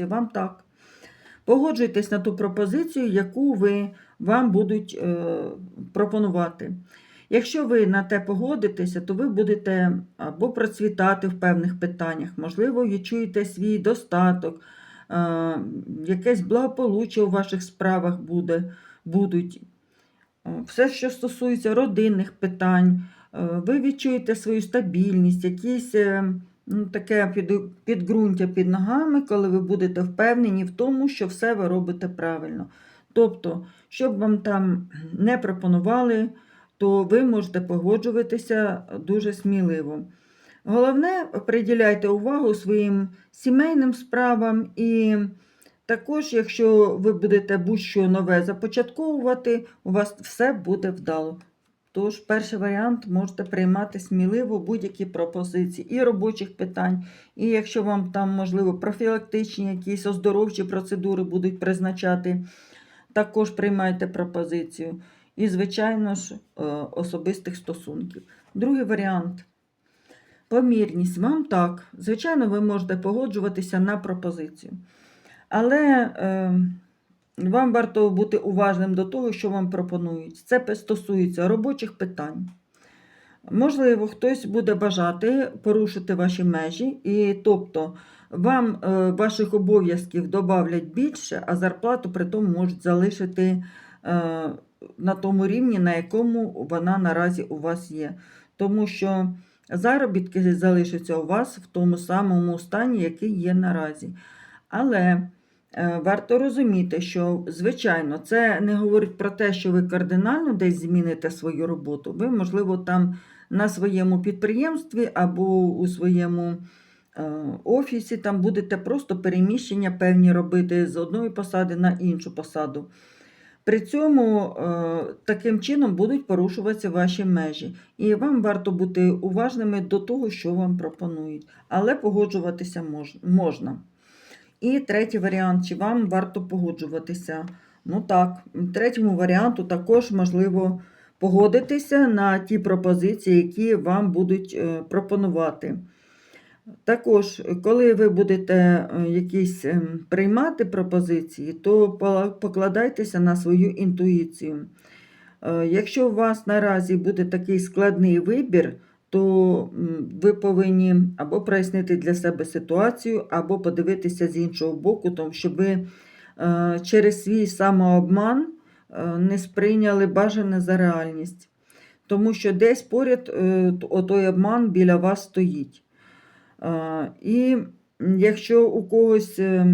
Вам так. Погоджуйтесь на ту пропозицію, яку ви вам будуть е, пропонувати. Якщо ви на те погодитеся, то ви будете або процвітати в певних питаннях, можливо, відчуєте свій достаток, е, якесь благополуччя у ваших справах буде, будуть. Е, Все, що стосується родинних питань, е, ви відчуєте свою стабільність, якісь е, таке підґрунтя під ногами, коли ви будете впевнені в тому, що все ви робите правильно. Тобто, щоб вам там не пропонували, то ви можете погоджуватися дуже сміливо. Головне, приділяйте увагу своїм сімейним справам і також, якщо ви будете будь-що нове започатковувати, у вас все буде вдало. Тож, перший варіант можете приймати сміливо будь-які пропозиції і робочих питань, і якщо вам там, можливо, профілактичні якісь оздоровчі процедури будуть призначати, також приймайте пропозицію. І, звичайно ж, е, особистих стосунків. Другий варіант. Помірність. Вам так. Звичайно, ви можете погоджуватися на пропозицію. Але е, вам варто бути уважним до того, що вам пропонують. Це стосується робочих питань. Можливо, хтось буде бажати порушити ваші межі, і тобто вам е, ваших обов'язків додавлять більше, а зарплату при тому можуть залишити е, на тому рівні, на якому вона наразі у вас є. Тому що заробітки залишаться у вас в тому самому стані, який є наразі. Але варто розуміти, що, звичайно, це не говорить про те, що ви кардинально десь зміните свою роботу. Ви, можливо, там на своєму підприємстві або у своєму е, офісі там будете просто переміщення певні робити з одної посади на іншу посаду. При цьому е, таким чином будуть порушуватися ваші межі. І вам варто бути уважними до того, що вам пропонують. Але погоджуватися можна. І третій варіант, чи вам варто погоджуватися? Ну так, третьому варіанту також можливо погодитися на ті пропозиції, які вам будуть е, пропонувати. Також, коли ви будете е, якісь ем, приймати пропозиції, то покладайтеся на свою інтуїцію. Е, Якщо у вас наразі буде такий складний вибір, то ви повинні або прояснити для себе ситуацію, або подивитися з іншого боку, тому щоб ви е, через свій самообман е, не сприйняли бажане за реальність. Тому що десь поряд е, отой обман біля вас стоїть. І якщо у когось е,